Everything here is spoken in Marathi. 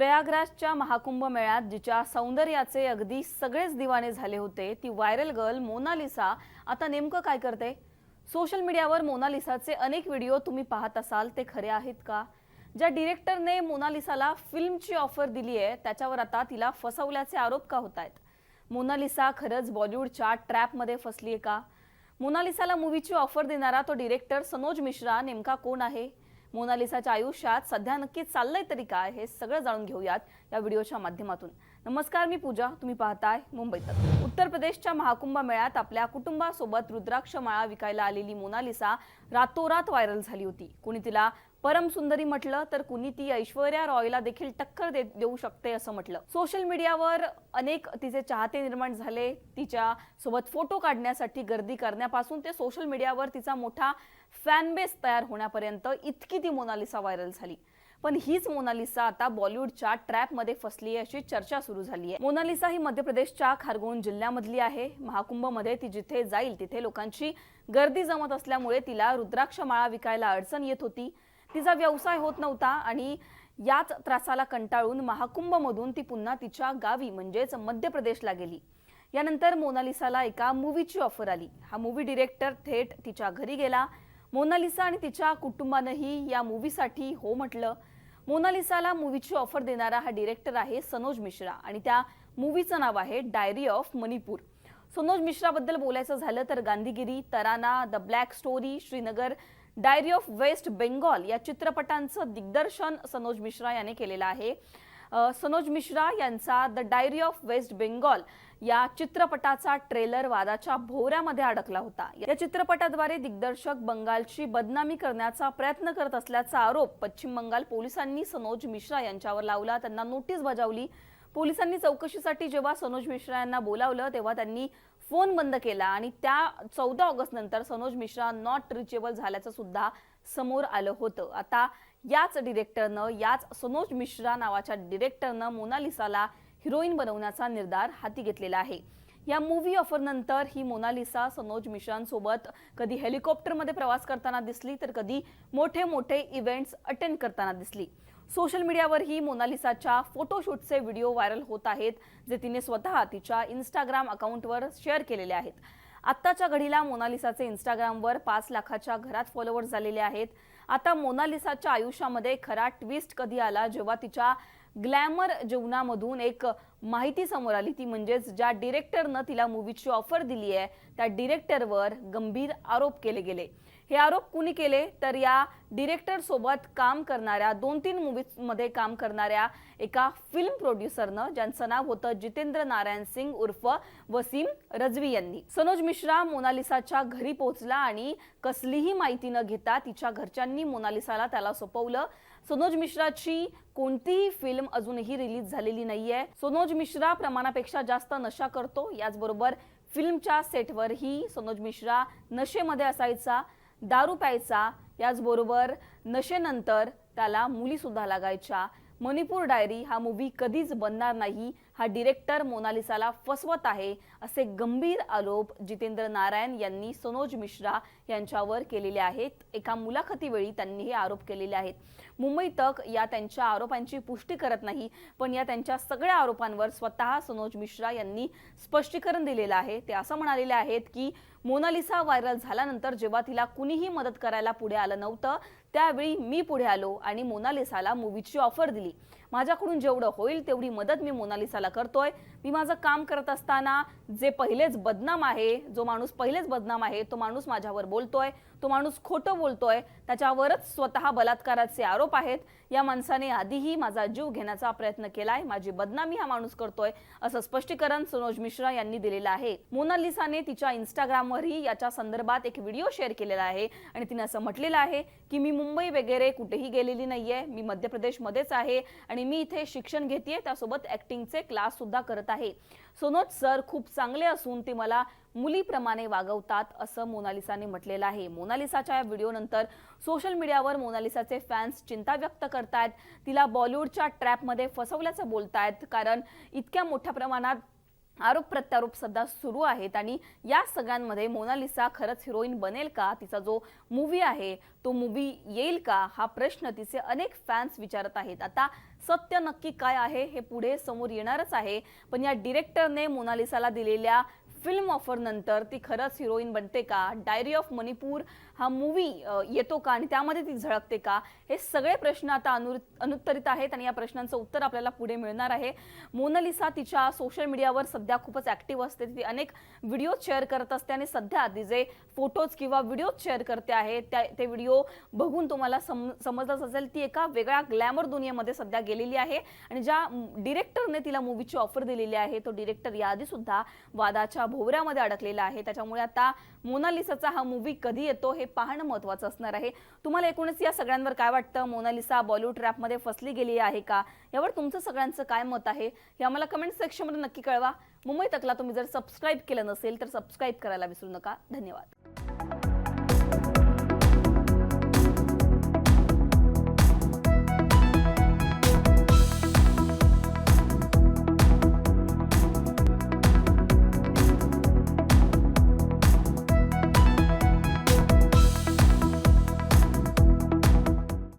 प्रयागराजच्या महाकुंभ मेळ्यात जिच्या सौंदर्याचे अगदी सगळेच दिवाने झाले होते ती व्हायरल गर्ल मोनालिसा. आता नेमकं काय करते? सोशल मीडियावर मोनालिसाचे अनेक व्हिडिओ तुम्ही पाहत असाल ते खरे आहेत का? ज्या डिरेक्टरने मोनालिसाला फिल्मची ऑफर दिली आहे त्याच्यावर आता तिला फसवल्याचे आरोप का होत आहेत? मोनालिसा खरंच बॉलिवूडच्या ट्रॅपमध्ये फसली आहे का? मोनालिसाला मूवीची ऑफर देणारा तो डिरेक्टर सनोज मिश्रा नेमका कोण आहे? मोनालिसाच्या आयुष्यात सध्या नक्की चाललंय तरी काय हे सगळं जाणून घेऊयात या व्हिडिओच्या माध्यमातून. नमस्कार मी पूजा. तुम्ही पाहताय मुंबईत उत्तर प्रदेशच्या महाकुंभ मेळ्यात आपल्या कुटुंबासोबत रुद्राक्ष माळा विकायला आलेली मोनालिसा रातोरात व्हायरल झाली होती. कुणी तिला परम सुंदरी म्हटलं तर कुणी ती ऐश्वर्या रॉयला देखील टक्कर दे- देऊ शकते असं म्हटलं. सोशल मीडियावर अनेक तिचे चाहते निर्माण झाले. तिच्या सोबत फोटो काढण्यासाठी गर्दी करण्यापासून ते सोशल मीडियावर तिचा मोठा फॅन बेस तयार होण्यापर्यंत इतकी ती मोनालिसा व्हायरल झाली. पण हीच मोनालिसा आता बॉलिवूडच्या ट्रॅपमध्ये फसली आहे अशी चर्चा सुरू झाली आहे मोनालिसा ही मध्य प्रदेशच्या खारगोन जिल्ह्यामधली आहे. महाकुंभमध्ये ती जिथे जाईल तिथे लोकांची गर्दी जमत असल्यामुळे तिला रुद्राक्ष माळा विकायला अडचण येत होती. तिचा व्यवसाय होत नव्हता आणि याच त्रासाला कंटाळून महाकुंभमधून ती पुन्हा तिच्या गावी म्हणजेच मध्य प्रदेशला गेली. यानंतर मोनालिसाला एका मूवीची ऑफर आली. हा मूवी डिरेक्टर थेट तिच्या घरी गेला. मोनालिसा आणि तिच्या कुटुंबानंही या मूवीसाठी हो म्हटलं. मोनालिसाला मूवीची ऑफर देणारा हा डिरेक्टर आहे सनोज मिश्रा आणि त्या मूवीचं नाव आहे डायरी ऑफ मणिपूर. सनोज मिश्राबद्दल बोलायचं झालं तर Gandhigiri Tarana the black story Srinagar diary of west Bengal या चित्रपटांचं दिग्दर्शन सनोज मिश्रा याने केलेलं आहे. सनोज मिश्रा यांचा the diary of west Bengal या चित्रपटाचा ट्रेलर वादाच्या भोवऱ्यामध्ये अडकला होता. या चित्रपटाद्वारे दिग्दर्शक बंगालची बदनामी करण्याचा प्रयत्न करत असल्याचा आरोप पश्चिम बंगाल पोलिसांनी सनोज मिश्रा यांच्यावर लावला. त्यांना नोटीस बजावली. पोलिसांनी चौकशीसाठी जेव्हा सनोज मिश्रा यांना बोलावलं तेव्हा त्यांनी फोन बंद केला आणि त्या चौदा ऑगस्ट नंतर सनोज मिश्रा नॉट रिचेबल झाल्याचं सुद्धा समोर आलं होतं. आता याच डिरेक्टरनं याच सनोज मिश्रा नावाच्या डिरेक्टरनं मोनालिसाला हिरोईन बनवण्याचा निर्धार हाती घेतलेला आहे. या मूवी ऑफर नंतर ही मोनालिसा सनोज मिश्रांसोबत कधी हेलिकॉप्टरमध्ये प्रवास करताना दिसली तर कधी मोठे मोठे इव्हेंट्स अटेंड करताना दिसली. सोशल मीडियावरही मोनालिसाच्या फोटोशूटचे व्हिडिओ व्हायरल होत आहेत जे तिने स्वतः तिच्या इन्स्टाग्राम अकाउंटवर शेअर केलेले आहेत. आत्ताच्या घडीला मोनालिसाचे इंस्टाग्रामवर पाच लाखाच्या घरात फॉलोअर्स झालेले आहेत. आता मोनालिसाच्या आयुष्यामध्ये खरा ट्विस्ट कधी आला जेव्हा तिच्या ग्लॅमर जीवनामधून एक माहिती समोर आली. ती म्हणजेच ज्या डिरेक्टरनं तिला मूवीची ऑफर दिली आहे त्या डिरेक्टरवर गंभीर आरोप केले गेले. हे आरोप कुणी केले? तर या डिरेक्टर सोबत काम करणाऱ्या दोन तीन मूवीजमध्ये काम करणाऱ्या एका फिल्म प्रोड्युसरनं ज्यांचं नाव होतं जितेंद्र नारायण सिंग उर्फ वसीम रजवी यांनी. सनोज मिश्रा मोनालिसाच्या घरी पोहोचला आणि कसलीही माहिती न घेता तिच्या घरच्यांनी मोनालिसाला त्याला सोपवलं. सनोज मिश्राची कोणतीही फिल्म अजूनही रिलीज झालेली नाहीये. सनोज मिश्रा प्रमाणापेक्षा जास्त नशा करतो. याचबरोबर फिल्मच्या सेटवरही सनोज मिश्रा नशेमध्ये असायचा दारू प्यायचा. याचबरोबर नशेनंतर त्याला मुली सुद्धा लागायच्या. मणिपूर डायरी हा मूवी कधीच बनणार नाही. हा डिरेक्टर मोनालिसाला फसवत आहे असे गंभीर आरोप जितेंद्र नारायण यांनी सनोज मिश्रा यांच्यावर केलेले आहेत. एका मुलाखतीवेळी त्यांनी हे आरोप केलेले आहेत. मुंबई तक या त्यांच्या आरोपांची पुष्टी करत नाही पण या त्यांच्या सगळ्या आरोपांवर स्वतः सनोज मिश्रा यांनी स्पष्टीकरण दिलेलं आहे. ते असं म्हणालेले आहेत की मोनालिसा व्हायरल झाल्यानंतर जेव्हा तिला कुणीही मदत करायला पुढे आलं नव्हतं त्यावेळी मी पुढे आलो आणि मोनालिसाला मूवीची ऑफर दिली. माझ्याकडून जेवढं होईल तेवढी मदत मी मोनालिसाला करतोय. मी माझं काम करत असताना जे पहिलेच बदनाम आहे जो माणूस पहिलेच बदनाम आहे तो माणूस माझ्यावर बोलतोय तो माणूस खोटं बोलतोय त्याच्यावरच स्वतः बलात्काराचे आरोप आहेत. या माणसाने आधीही माझा जीव घेण्याचा प्रयत्न केलाय. माझी बदनामी हा माणूस करतोय असं स्पष्टीकरण सनोज मिश्रा यांनी दिलेलं आहे. मोनालिसाने तिच्या इन्स्टाग्रामवरही याच्या संदर्भात एक व्हिडिओ शेअर केलेला आहे आणि तिने असं म्हटलेलं आहे की मी मुंबई वगैरे कुठेही गेलेली नाहीये. मी मध्य प्रदेशमध्येच आहे आणि मी इथे शिक्षण घेतेय त्यासोबत ऍक्टिंगचे क्लास सुद्धा करत आहे. सोनोज सर खूप चांगले असून ते मला मुलीप्रमाणे वागवतात असं मोनालिसाने म्हटलेलं आहे. मोनालिसाच्या या व्हिडिओनंतर सोशल मीडियावर मोनालिसाचे फॅन्स चिंता व्यक्त करतायत. तिला बॉलिवूडच्या ट्रॅपमध्ये फसवल्याचं बोलतायत. कारण इतक्या मोठ्या प्रमाणात आरोप प्रत्यारोप सध्या सुरू आहेत आणि या सगळ्यांमध्ये मोनालिसा खरंच हिरोईन बनेल का? तिचा जो मूवी आहे तो मूवी येईल का? हा प्रश्न तिचे अनेक फॅन्स विचारत आहेत. आता सत्य नक्की काय आहे हे पुढे समोर येणारच आहे. पण या डिरेक्टरने मोनालिसाला दिलेल्या फिल्म ऑफर नंतर ती खरंच हिरोईन बनते का? डायरी ऑफ मणिपूर हा मूवी येतो का आणि त्यामध्ये ती झळकते का? हे सगळे प्रश्न आता अनु अनुत्तरित आहेत आणि या प्रश्नांचं उत्तर आपल्याला पुढे मिळणार आहे. मोनालिसा तिच्या सोशल मीडियावर सध्या खूपच ॲक्टिव्ह असते. ती अनेक व्हिडिओ शेअर करत असते आणि सध्या ती जे फोटोज किंवा व्हिडिओज शेअर करते आहे त्या ते व्हिडिओ बघून तुम्हाला सम समजलंच असेल ती एका वेगळ्या ग्लॅमर दुनियेमध्ये सध्या गेलेली आहे. आणि ज्या डिरेक्टरने तिला मूवीची ऑफर दिलेली आहे तो डिरेक्टर याआधी सुद्धा वादाच्या भोवऱ्यामध्ये अडकलेला आहे. त्याच्यामुळे आता मोनालिसाचा हा मूवी कधी येतो हे पाहणं महत्वाचं असणार आहे. तुम्हाला एकूणच या सगळ्यांवर काय वाटतं? मोनालिसा बॉलिवूड रॅपमध्ये फसली गेली आहे का? यावर तुमचं सगळ्यांचं काय मत आहे? हे आम्हाला कमेंट सेक्शनमध्ये नक्की कळवा. मुंबई तकला तुम्ही जर सबस्क्राईब केलं नसेल तर सबस्क्राईब करायला विसरू नका. धन्यवाद.